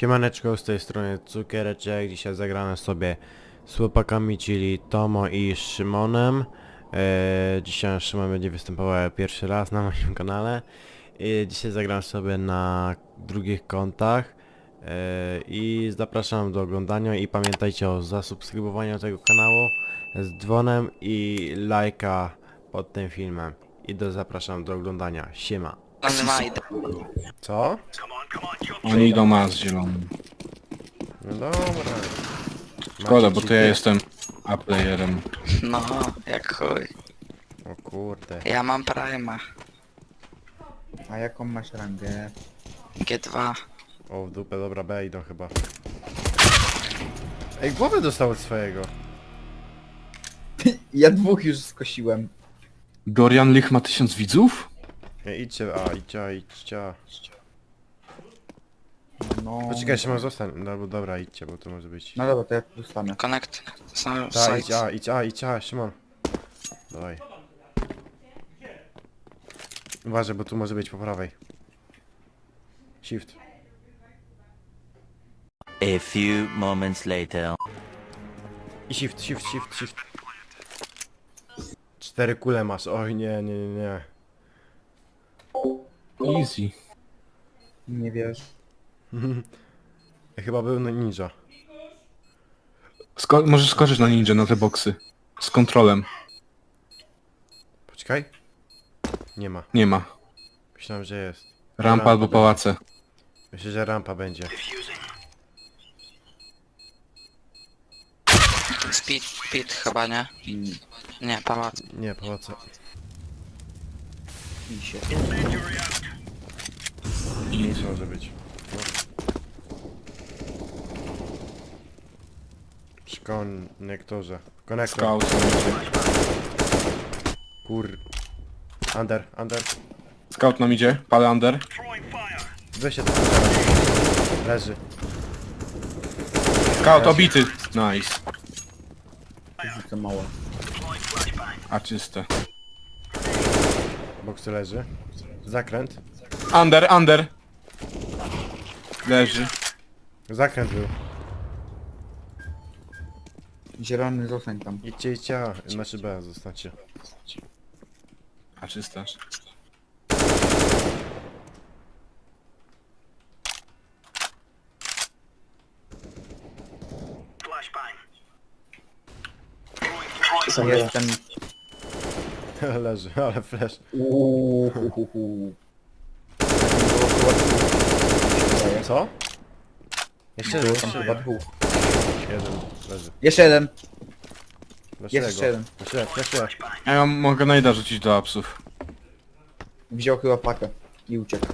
Siemaneczko, z tej strony Cukiereczek. Dzisiaj zagramy sobie z chłopakami, czyli Tomo i Szymonem. Eee, dzisiaj Szymon będzie występował pierwszy raz na moim kanale. I dzisiaj zagram sobie na drugich kontach. Eee, I zapraszam do oglądania i pamiętajcie o zasubskrybowaniu tego kanału z dzwonem i lajka pod tym filmem. I do zapraszam do oglądania. Siema. Co? Oni idą ma z zielonym. No dobra. Szkoda, bo to ja jestem A-playerem. No, jak chuj. O kurde. Ja mam Prima. A jaką masz rangę? G2. O w dupę, dobra, B idą chyba. Ej, głowę dostał od swojego. Ja dwóch już skosiłem. Dorian Lich ma tysiąc widzów? Ej, idźcie, a, idźcie, a, idźcie. a. No. Poczekaj, Szymon, zostań. No bo dobra, idźcie, bo to może być. No dobra, to ja dostanę. Connect. Są Ta, idź, a, idź, a, idź, a, Szymon. Dawaj. Uważaj, bo tu może być po prawej. Shift. A few moments later. I shift, shift, shift, shift. Cztery kule masz, oj nie, nie, nie, nie. Easy. Nie wiesz. Chyba był no ninja. Sko możesz skoczyć na ninja, na te boksy. Z kontrolem. Poczekaj. Nie ma. Nie ma. Myślałem, że jest. Rampa albo będzie. pałace. Myślę, że rampa będzie. Speed, speed chyba, nie? Nie, pałac. Nie, pałace. Nic może być. No. Przy konektorze. Konektor. Scout. Kur... Under, under. Scout nam idzie. Palę under. Weź się do Leży. Scout obity. Nice. Rzucę mało. A czyste. Boksy leży. Zakręt. Under, under. Leży. Zakręt był. Zielony zostań tam. Idźcie, idźcie, a. Znaczy B, zostańcie. A czyste. Jestem... leży, ale flash. Uuuuhuhu. Co? Jeszcze Było tam jeszcze chyba jeden. dwóch. Jeden, leży. Jeszcze jeden. Jeszcze jeden. Flash, flash. Ja mam, mogę najda rzucić do apsów. Wziął chyba pakę. I uciekł.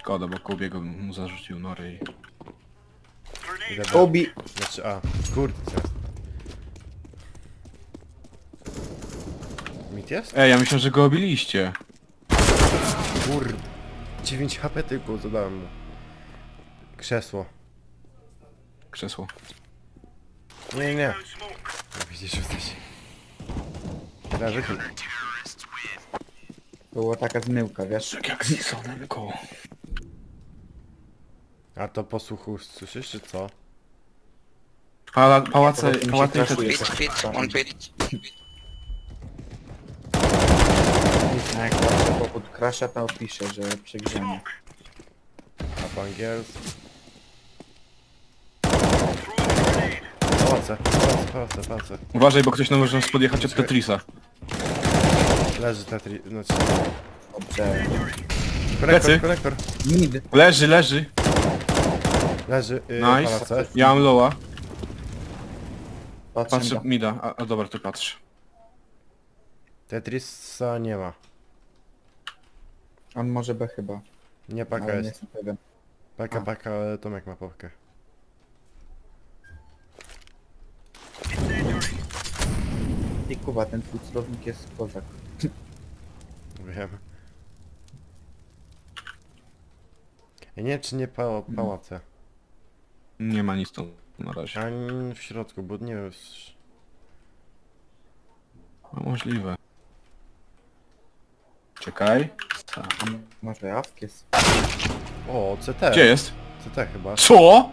Szkoda, bo Kubiego mu zarzucił nory i... Obi. Znaczy A. Kurde. Mit jest? Ej, ja myślę, że go obiliście. Kur... 9 HP tylko zadałem mu. Krzesło. Krzesło. Nie, nie, nie. No Widzisz, jesteś. Teraz wychyl. Była taka zmyłka, wiesz? Tak jak Simpsonem koło. A to posłuchu słyszysz, czy co? Pala, pałace, mi się pałace crashuje. Speed, speed, one speed. A jak patrzę po podkrasza, to pisze, że przegrzanie. A po angielsku? Uważaj, bo ktoś nam może nas podjechać od Tetrisa. Leży Tetri... znaczy... Dobrze. Plecy. Konektor, konektor. Mid. Leży, leży. Leży, yy, Nice. Ja mam loła. Patrzę. A, a dobra, ty patrz. Tetrisa nie ma. On może B chyba. Nie paka Ale nie jest. jestem pewien. Paka, paka, ale Tomek ma popkę. I Kuba, ten twój celownik jest kozak. Wiem. Ja nie czy nie pa pałace. Nie ma nic tu na razie. Ani w środku, bo nie wiem... s- No, możliwe. Czekaj. Może jawk jest. O O, CT. Gdzie jest? CT chyba. Co?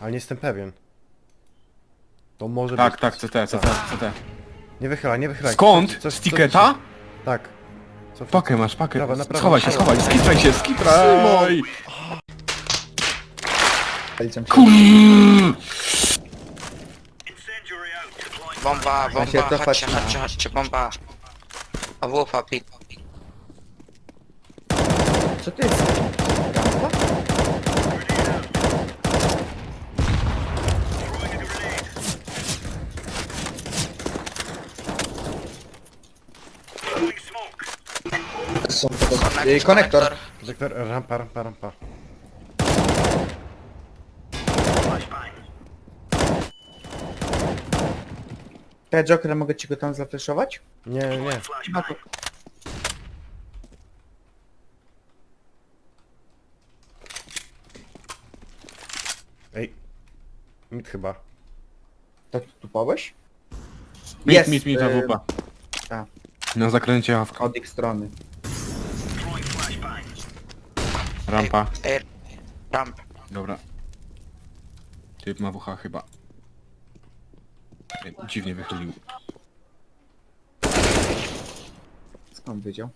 Ale nie jestem pewien. To może Tak, być... tak, CT, CT, CT. Nie wychylaj, nie wychylaj. Skąd? Z tiketa? Tak. Co Pakę masz, pakę. Prawa, naprawa. Schowaj się, schowaj, skitraj się, skitraj! Zaliczam się. Kurr! Bomba, Ja się bomba, cofać chodźcie, na- chodźcie, chodźcie, bomba. A wupa, pit. Co to Są to... y, Konektor. Dektor, rampa, rampa, rampa. Te Joker, mogę ci go tam zafreszować? Nie, nie. To... Ej. Mit chyba. Tak tupałeś? Mit, Jest, mit, mit, y, AWP. a. Na zakręcie awka. Od ich strony. Rampa. Ej, ramp. Dobra. Typ ma WH chyba. Ej, Dziwnie wychylił. Skąd wiedział?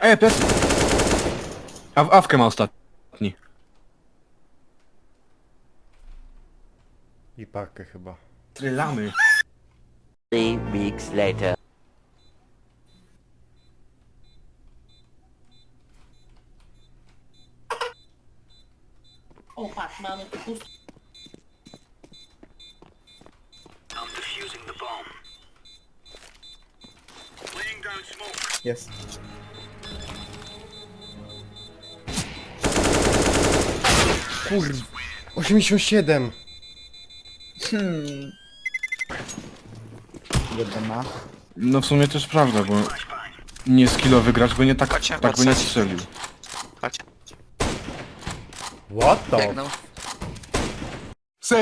Ej, pes! A awkę ma ostatni. I pakę chyba. Strzelamy. Three weeks later. O, patrz, mamy tu pust... Jest. Kurw. 87! Hmm. Jeden ma. No w sumie też prawda, bo nie skillowy gracz by nie tak, tak by nie strzelił. What the? biegnął. Co?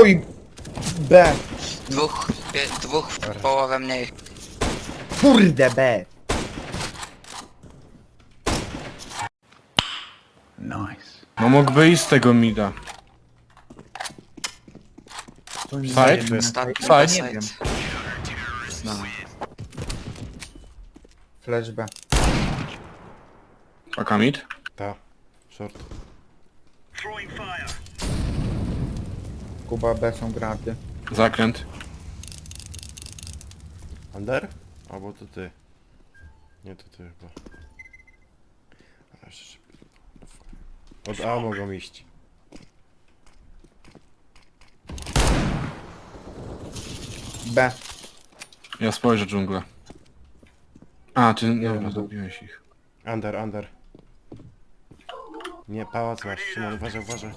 Oj! B! Dwóch, pie, dwóch w połowę mniej. Kurde B! No mógłby iść z tego mida. Ostatni side. Nie wiem. Flash B. Paka mid? Short. Kuba B są granaty. Zakręt. Under? Albo to ty. Nie, to ty chyba. A, jeszcze szybko. Od A mogą iść. B. Ja spojrzę dżunglę. A, ty... Nie Dobra, wiem, zabiłeś ich. Under, under. Nie, pałac masz. Szymon, uważaj, uważaj.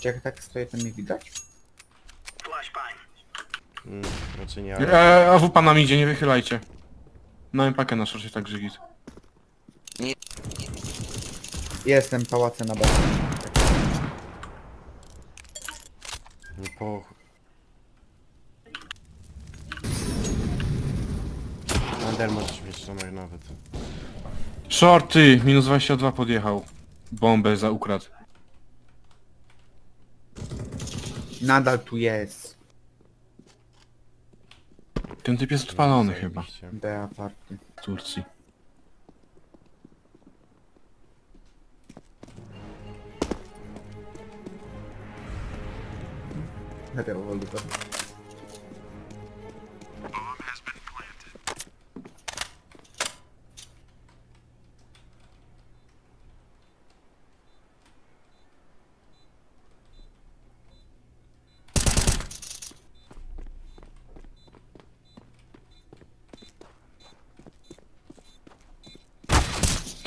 Czy jak tak stoję, to mnie widać? Mm, raczej nie, ale... Eee, a w pana idzie, nie wychylajcie. No pakę na szorcie tak żygit. Jestem pałacem na B. Nie po... Under Tomek nawet. Shorty! Minus 22 podjechał. Bombę za ukradł. Nadal tu jest. Ten typ jest odpalony chyba. Zajebiście. B aparty. W Turcji. Rewolwer.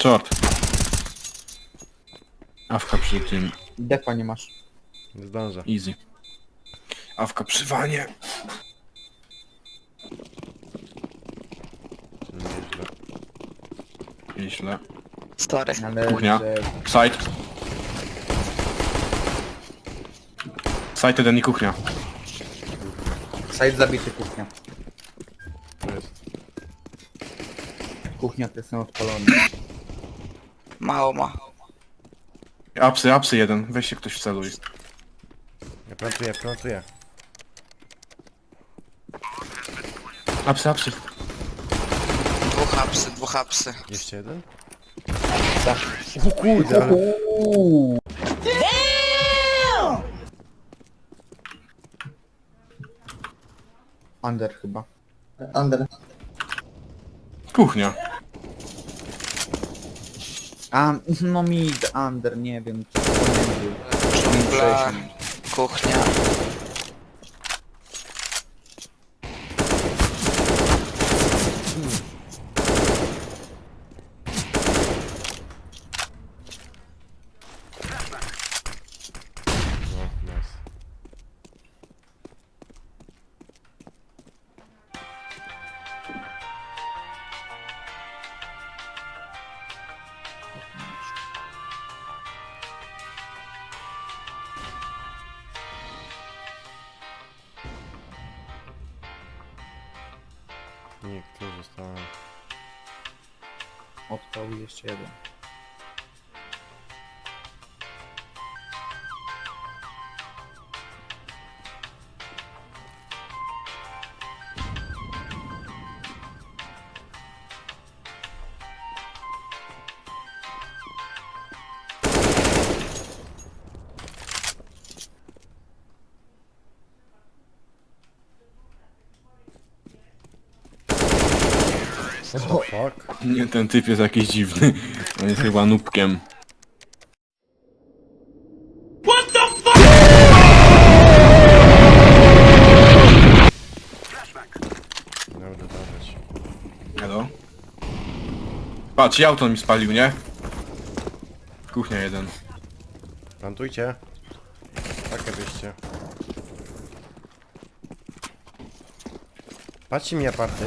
Short. Awka przy tym. Defa nie masz. Nie zdążę. Easy. Awka przy wanie. Nieźle. Nieźle. Ale Kuchnia. że Side. Side jeden i kuchnia. Side zabity kuchnia. To jest. Kuchnia to jestem odpalony. Mało ma. Apsy, apsy jeden. Weź się ktoś w celuj. Ja plantuję, plantuję. Apsy, apsy. Dwóch apsy, dwóch apsy. Jeszcze jeden? O kurde, ale... Uuu. Under chyba. Under. Kuchnia. A, no mid, under, nie wiem. co to będzie. Dżungla, 60. kuchnia. Odpał i jeszcze jeden. What the fuck? Nie, ten typ jest jakiś dziwny. On jest chyba nubkiem. Dobra, dawać. Hello? Patrz, i auto mi spalił, nie? Kuchnia jeden. Plantujcie. Takie wyjście. Patrzcie mi aparty.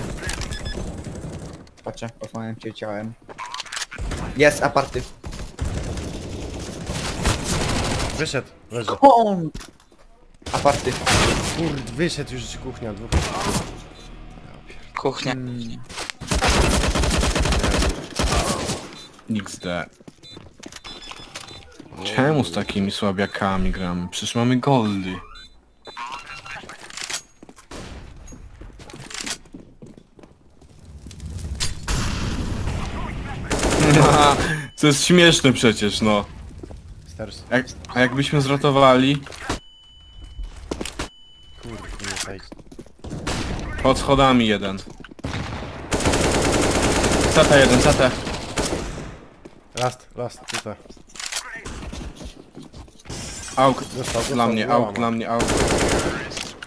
Patrzę, osłaniam cię ciałem. Jest aparty. Wyszedł, leży. Kon! Aparty. Kurde, wyszedł już kuchnia, dwóch. Kuchnia. Mm, XD. Czemu z takimi słabiakami gramy? Przecież mamy goldy. Co jest śmieszne przecież, no. Stars. Jak, a jakbyśmy zratowali Kurde, nie pod schodami jeden. CT jeden, CT. Last, last, tutaj. Auk Dostał, dla dostał, mnie, auk dla mnie, auk.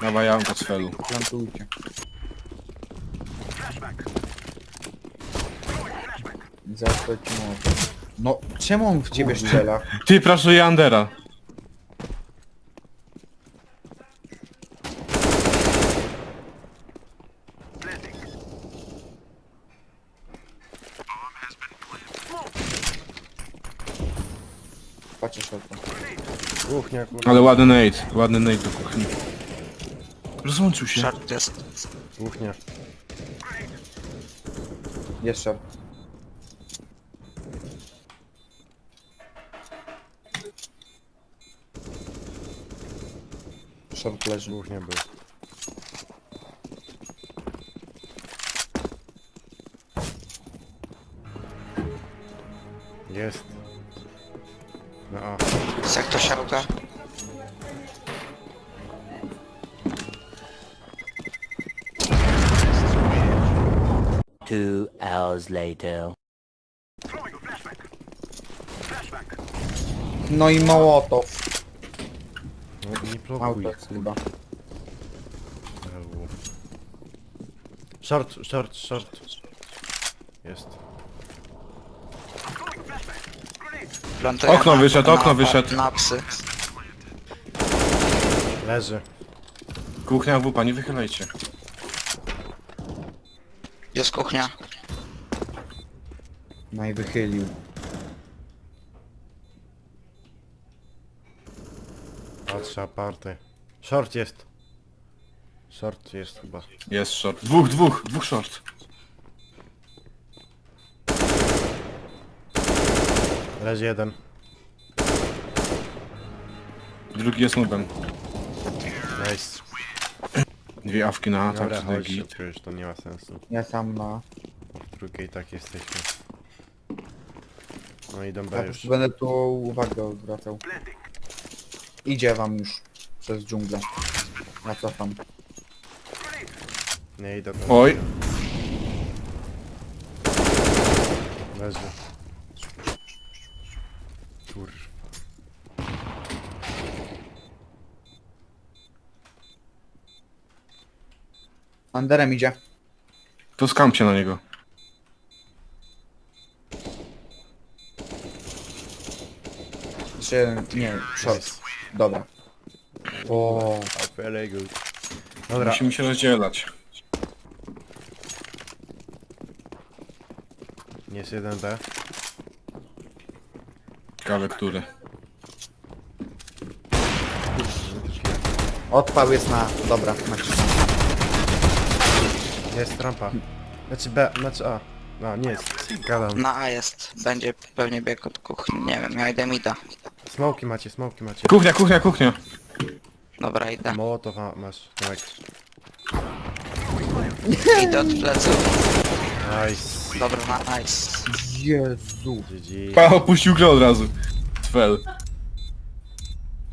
Dawaj auk od plantujcie. Zaraz ci może. No, czemu on w ciebie strzela? Ty, praszuję Andera. Patrzysz o to. Kuchnia, kurde. Ale ładny nade, ładny nade do kuchni. Rozłączył się. Short jest. Kuchnia. Jeszcze. Short leży. Kuchnia był. Jest. No a. Jak to siałka? Two hours later. No i Mołotow. No, blokuj. Auto chyba. Short, short, short. Jest. Plantuję Okno na- wyszedł, na- okno wyszedł. Na psy. Leży. Kuchnia wupa, nie wychylajcie. Jest kuchnia. No i. Patrzę aparty. Short jest. Short jest chyba. Jest short. Dwóch, dwóch, dwóch short. Leży jeden. Drugi jest nubem. Nice. Dwie awki na atak, Dobra, chodź git. szybko, już to nie ma sensu. Ja sam na... W drugiej tak jesteśmy. No idą Ja już. prostu będę tu uwagę odwracał. Idzie wam już przez dżunglę. Ja cofam. Nie idą B. Oj, Leży. Kurwa. Anderem idzie. to skam się na niego. Czy... nie, short. Dobra. O, Very good. Dobra, Musimy się rozdzielać. jest jeden B. Ciekawe, który. odpał jest na... Dobra, macie. Jest rampa. Znaczy B, znaczy A. No, nie jest. Gadam. Na A jest. Będzie pewnie bieg od kuchni. Nie wiem, ja idę mida. Smoki macie, smoki macie. Kuchnia, kuchnia, kuchnia. Dobra, idę. Mołotow ma- masz. Tak. Idę od pleców. Nice. Dobra, na nice. Jezu. GG. Pa, opuścił grę od razu. Twel.